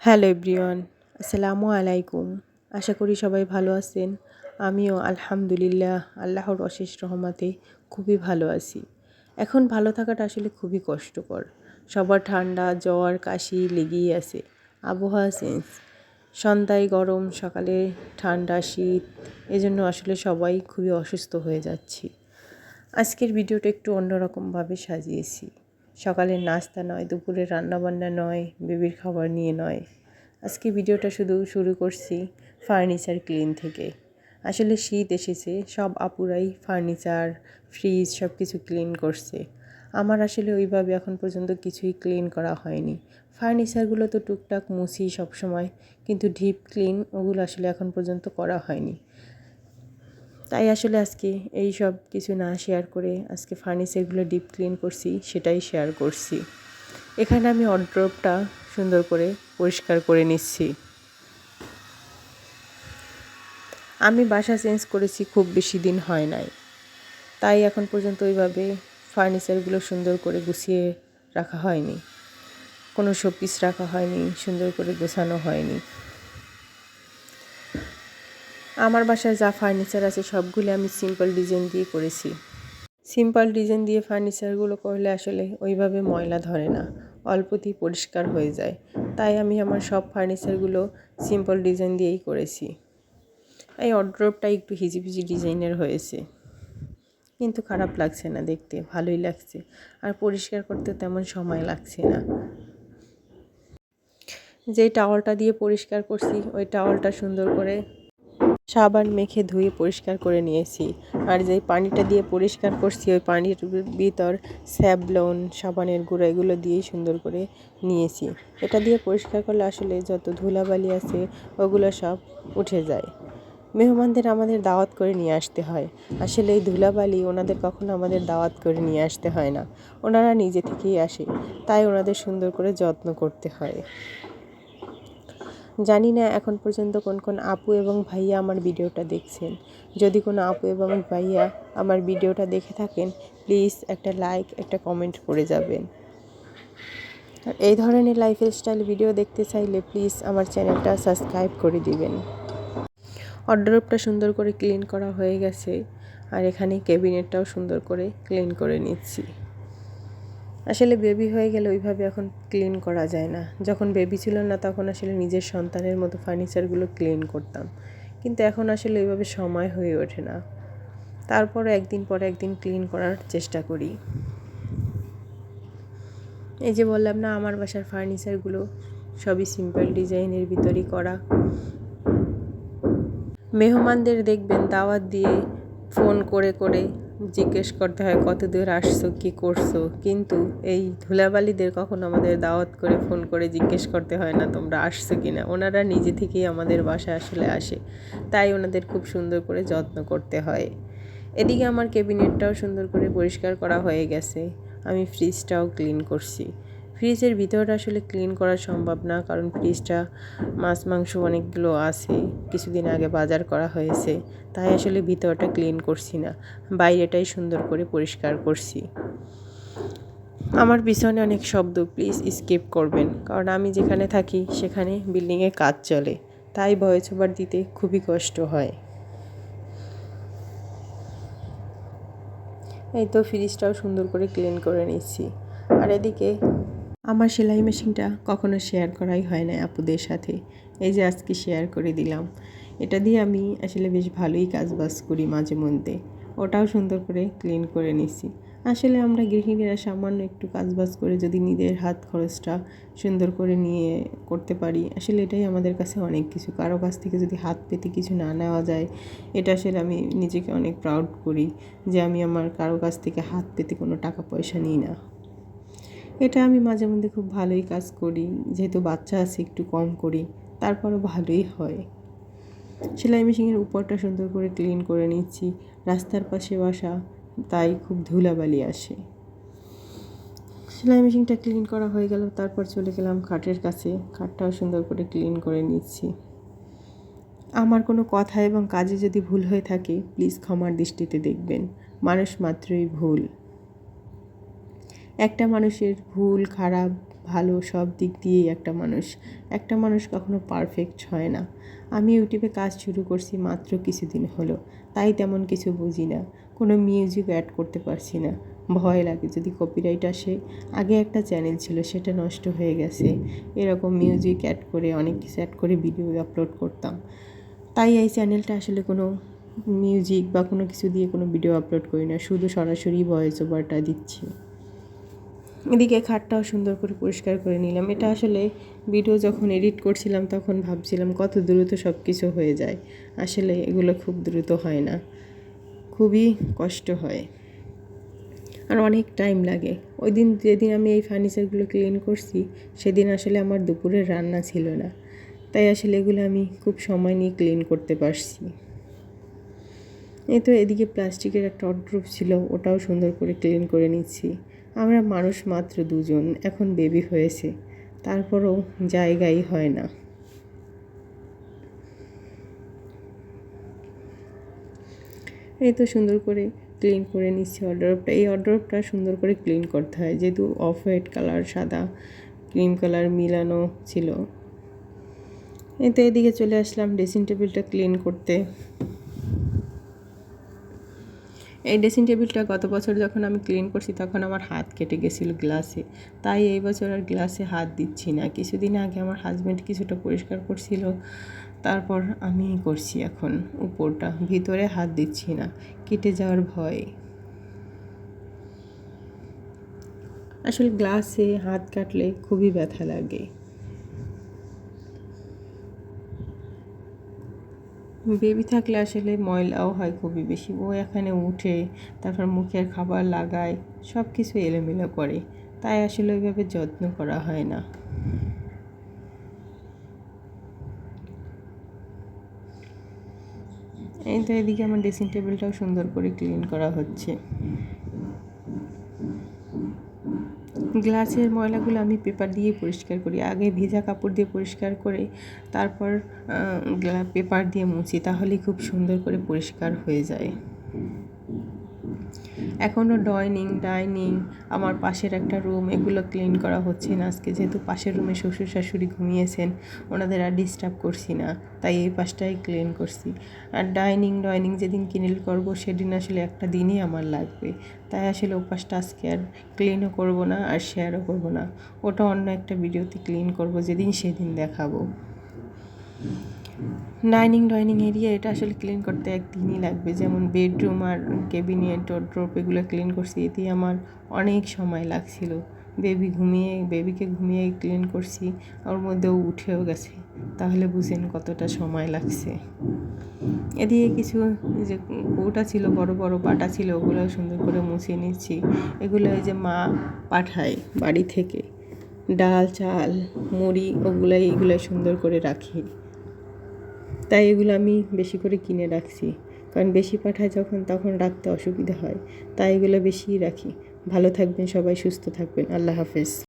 Hello everyone, আসসালামু আলাইকুম। আশা করি সবাই ভালো আছেন। আমিও আলহামদুলিল্লাহ, আল্লাহর অশেষ রহমাতে খুবই ভালো আছি। এখন ভালো থাকাটা আসলে খুবই কষ্টকর। সবার ঠান্ডা, জ্বর, কাশি লেগেই আছে। আবহাওয়া চেঞ্জ সন্ধ্যায় গরম, সকালে ঠান্ডা, শীত, এজন্য আসলে সবাই খুবই অসুস্থ হয়ে যাচ্ছি। আজকের ভিডিওটা একটু অন্যরকমভাবে সাজিয়েছি। সকালের নাস্তা নয়, দুপুরের রান্নাবান্না নয়, বেবির খাবার নিয়ে নয়। আজকে ভিডিওটা শুধু শুরু করছি ফার্নিচার ক্লিন থেকে। আসলে শীত এসেছে, সব আপুরাই ফার্নিচার, ফ্রিজ সব কিছু ক্লিন করছে। আমার আসলে ওইভাবে এখন পর্যন্ত কিছুই ক্লিন করা হয়নি। ফার্নিচারগুলো তো টুকটাক মুছি সবসময়, কিন্তু ডিপ ক্লিন ওগুলো আসলে এখন পর্যন্ত করা হয়নি। তাই আসলে আজকে এই সব কিছু না শেয়ার করে আজকে ফার্নিচারগুলো ডিপ ক্লিন করছি, সেটাই শেয়ার করছি। এখানে আমি অড্রপটা সুন্দর করে পরিষ্কার করে নিচ্ছি। আমি বাসা চেঞ্জ করেছি খুব বেশি দিন হয় নাই। তাই এখন পর্যন্ত ওইভাবে ফার্নিচারগুলো সুন্দর করে গুছিয়ে রাখা হয়নি। কোনো শোপিস রাখা হয়নি, সুন্দর করে গোছানো হয়নি। আমার বাসায় যা ফার্নিচার আছে সবগুলো আমি সিম্পল ডিজাইন দিয়ে করেছি। সিম্পল ডিজাইন দিয়ে ফার্নিচারগুলো করলে আসলে ওইভাবে ময়লা ধরে না, অল্পতেই পরিষ্কার হয়ে যায়। তাই আমি আমার সব ফার্নিচারগুলো সিম্পল ডিজাইন দিয়েই করেছি। এই অড্রপটা একটু হিজিবিজি ডিজাইনের হয়েছে। কিন্তু খারাপ লাগছে না দেখতে, ভালোই লাগছে। আর পরিষ্কার করতে তেমন সময় লাগছে না। যে টাওয়ালটা দিয়ে পরিষ্কার করছি, ওই টাওয়ালটা সুন্দর করে সাবান মেখে ধুয়ে পরিষ্কার করে নিয়েছি। আর যেই পানিটা দিয়ে পরিষ্কার করছি, ওই পানির ভিতর স্যাবলন, সাবানের গুঁড়ো এগুলো দিয়েই সুন্দর করে নিয়েছি। এটা দিয়ে পরিষ্কার করলে আসলে যত ধুলাবালি আছে, ওগুলো সব উঠে যায়। মেহমানদের আমাদের দাওয়াত করে নিয়ে আসতে হয়। আসলে এই ধুলাবালি ওনাদের কখনো আমাদের দাওয়াত করে নিয়ে আসতে হয় না। ওনারা নিজে থেকেই আসে। তাই ওনাদের সুন্দর করে যত্ন করতে হয়। জানি না এখন পর্যন্ত কোন কোন আপু এবং ভাইয়া আমার ভিডিওটা দেখছেন। যদি কোনো আপু এবং ভাইয়া আমার ভিডিওটা দেখে থাকেন, প্লিজ একটা লাইক, একটা কমেন্ট করে যাবেন। আর এই ধরনের লাইফস্টাইল ভিডিও দেখতে চাইলে প্লিজ আমার চ্যানেলটা সাবস্ক্রাইব করে দিবেন। অর্ডারপটা সুন্দর করে ক্লিন করা হয়ে গেছে, আর এখানে ক্যাবিনেটটাও সুন্দর করে ক্লিন করে নিচ্ছি। আসলে বেবি হয়ে গেলে ওইভাবে এখন ক্লিন করা যায় না। যখন বেবি ছিল না, তখন আসলে নিজের সন্তানের মতো ফার্নিচারগুলো ক্লিন করতাম। কিন্তু এখন আসলে ওইভাবে সময় হয়ে ওঠে না। তারপরে একদিন পরে একদিন ক্লিন করার চেষ্টা করি। এই যে বললাম না, আমার বাসার ফার্নিচারগুলো সবই সিম্পল ডিজাইনের ভিতরেই করা। মেহমানদের দেখবেন, দাওয়াত দিয়ে ফোন করে করে জিজ্ঞেস করতে হয়, কত দূর আসছো, কী করছ? কিন্তু এই ধুলাবালিদের কখনো আমাদের দাওয়াত করে ফোন করে জিজ্ঞেস করতে হয় না, তোমরা আসছো কি না? ওনারা নিজে থেকেই আমাদের বাসায় আসলে আসে। তাই ওনাদের খুব সুন্দর করে যত্ন করতে হয়। এদিকে আমার ক্যাবিনেটটাও সুন্দর করে পরিষ্কার করা হয়ে গেছে। আমি ফ্রিজটাও ক্লিন করছি। ফ্রিজের ভিতরটা আসলে ক্লিন করা সম্ভব না, কারণ ফ্রিজটা মাছ, মাংস অনেকগুলো আছে, কিছুদিন আগে বাজার করা হয়েছে, তাই আসলে ভিতরটা ক্লিন করছি না, বাইরেটাই সুন্দর করে পরিষ্কার করছি। আমার পিছনে অনেক শব্দ প্লিজ স্কিপ করবেন, কারণ আমি যেখানে থাকি সেখানে বিল্ডিংয়ে কাজ চলে, তাই ভয়েস ওভার দিতে খুবই কষ্ট হয়। এই তো ফ্রিজটাও সুন্দর করে ক্লিন করে নিচ্ছি, আর এদিকে আমার সেলাই মেশিনটা কখনো শেয়ার করাই হয় না আপুদের সাথে। এই যে আজকে শেয়ার করে দিলাম। এটা দিয়ে আমি আসলে বেশ ভালোই কাজ বাজ করি মাঝে মধ্যে। ওটাও সুন্দর করে ক্লিন করে নিছি। আসলে আমরা গৃহিণীরা সামান্য একটু কাজবাজ করে যদি নিজের হাত খরচটা সুন্দর করে নিয়ে করতে পারি, আসলে এটাই আমাদের কাছে অনেক কিছু। কারও কাছ থেকে যদি হাত পেতে কিছু না নেওয়া যায়, এটা আসলে আমি নিজেকে অনেক প্রাউড করি যে আমি আমার কারও কাছ থেকে হাত পেতে কোনো টাকা পয়সা নিই না। এটা আমি মাঝে মধ্যে খুব ভালোই কাজ করি, যেহেতু বাচ্চা আছে একটু কম করি, তারপরও ভালোই হয়। সেলাই মেশিনের উপরটা সুন্দর করে ক্লিন করে নিচ্ছি, রাস্তার পাশে বাসা, তাই খুব ধুলাবালি আসে। সেলাই মেশিনটা ক্লিন করা হয়ে গেল, তারপর চলে গেলাম খাটের কাছে, খাটটাও সুন্দর করে ক্লিন করে নিচ্ছি। আমার কোনো কথা এবং কাজে যদি ভুল হয়ে থাকে প্লিজ ক্ষমার দৃষ্টিতে দেখবেন, মানুষ মাত্রই ভুল। একটা মানুষের ভুল, খারাপ, ভালো সব দিক দিয়েই একটা মানুষ। একটা মানুষ কখনো পারফেক্ট হয় না। আমি ইউটিউবে কাজ শুরু করছি মাত্র কিছুদিন হলো। তাই তেমন কিছু বুঝি না। কোনো মিউজিক অ্যাড করতে পারছি না। ভয় লাগে যদি কপিরাইট আসে। আগে একটা চ্যানেল ছিল, সেটা নষ্ট হয়ে গেছে। এরকম মিউজিক অ্যাড করে, অনেক কিছু অ্যাড করে ভিডিও আপলোড করতাম। তাই এই চ্যানেলটা আসলে কোনো মিউজিক বা কোনো কিছু দিয়ে কোনো ভিডিও আপলোড করি না। শুধু সরাসরি ভয়েস ওভারটা দিচ্ছি। এদিকে খাটটাও সুন্দর করে পরিষ্কার করে নিলাম। এটা আসলে ভিডিও যখন এডিট করছিলাম তখন ভাবছিলাম কত দ্রুত সব কিছু হয়ে যায়। আসলে এগুলো খুব দ্রুত হয় না। খুবই কষ্ট হয়। আর অনেক টাইম লাগে। ওই দিন যেদিন আমি এই ফার্নিচারগুলো ক্লিন করছি, সেদিন আসলে আমার দুপুরের রান্না ছিল না। তাই আসলে এগুলো আমি খুব সময় নিয়ে ক্লিন করতে পারছি। এই তো এদিকে প্লাস্টিকের একটা অড্রপ ছিল, ওটাও সুন্দর করে ক্লিন করে নিচ্ছি। আমরা মানুষ মাত্র দুজন, এখন বেবি হয়েছে। তারপরও জায়গাই হয় না। এই তো সুন্দর করে ক্লিন করে নিচ্ছি অর্ডারটা এই অর্ডারটা সুন্দর করে ক্লিন করতে হয়। যেহেতু অফ হোয়াইট কালার সাদা ক্রিম কালার মিলানো ছিল। এই তো এদিকে চলে আসলাম। ড্রেসিং টেবিলটা ক্লিন করতে। এই ড্রেসিং টেবিলটা গত বছর যখন আমি ক্লিন করছি তখন আমার হাত কেটে গেছিল গ্লাসে। তাই এই বছর আর গ্লাসে হাত দিচ্ছি না। কিছুদিন আগে আমার হাজব্যান্ড কিছুটা পরিষ্কার করছিল, তারপর আমি করছি এখন উপরটা। ভিতরে হাত দিচ্ছি না, কেটে যাওয়ার ভয়। আসলে গ্লাসে হাত কাটলে খুবই ব্যথা লাগে। বেবি থাকলে আসলে ময়লাও হয় খুবই বেশি। ও এখানে উঠে, তারপর মুখের খাবার লাগায় সব কিছু এলোমেলো করে। তাই আসলে ওইভাবে যত্ন করা হয় না। এই তো এদিকে আমার ড্রেসিং টেবিলটাও সুন্দর করে ক্লিন করা হচ্ছে। গ্লাসের ময়লাগুলো আমি পেপার দিয়ে পরিষ্কার করি। আগে ভেজা কাপড় দিয়ে পরিষ্কার করে, তারপর পেপার দিয়ে মুছি তাহলে খুব সুন্দর করে পরিষ্কার হয়ে যায়। এখনও ডাইনিং ডাইনিং, আমার পাশের একটা রুম, এগুলো ক্লিন করা হচ্ছে না আজকে, যেহেতু পাশের রুমে শ্বশুর শাশুড়ি ঘুমিয়েছেন, ওনাদের আর ডিস্টার্ব করছি না, তাই এই পাশটাই ক্লিন করছি। আর ডাইনিং ডাইনিং যেদিন কিনেল করব, সেদিন আসলে একটা দিনই আমার লাগবে, তাই আসলে ও পাশটা আজকে আর ক্লিনও করব না, আর শেয়ারও করব না, ওটা অন্য একটা ভিডিওতে ক্লিন করব, যেদিন সেদিন দেখাবো। ডাইনিং ডাইনিং এরিয়া এটা আসলে ক্লিন করতে একদিনই লাগবে। যেমন বেডরুম আর ক্যাবিনেট ড্রপ এগুলো ক্লিন করছি, এতেই আমার অনেক সময় লাগছিল। বেবি ঘুমিয়ে বেবিকে ঘুমিয়ে ক্লিন করছি, ওর মধ্যেও উঠেও গেছে। তাহলে বুঝেন কতটা সময় লাগছে। এদিকে কিছু যে কৌটা ছিল, বড় বড় পাটা ছিল, ওগুলো সুন্দর করে মুছে নিচ্ছি। এগুলো যে মা পাঠায় বাড়ি থেকে। ডাল, চাল, মুড়ি ওগুলো এইগুলো সুন্দর করে রাখি। তাই এগুলো আমি বেশি করে কিনে রাখছি। কারণ বেশি পাঠায় যখন, তখন রাখতে অসুবিধা হয়। তাই এগুলো বেশিই রাখি। ভালো থাকবেন সবাই, সুস্থ থাকবেন। আল্লাহ হাফেজ।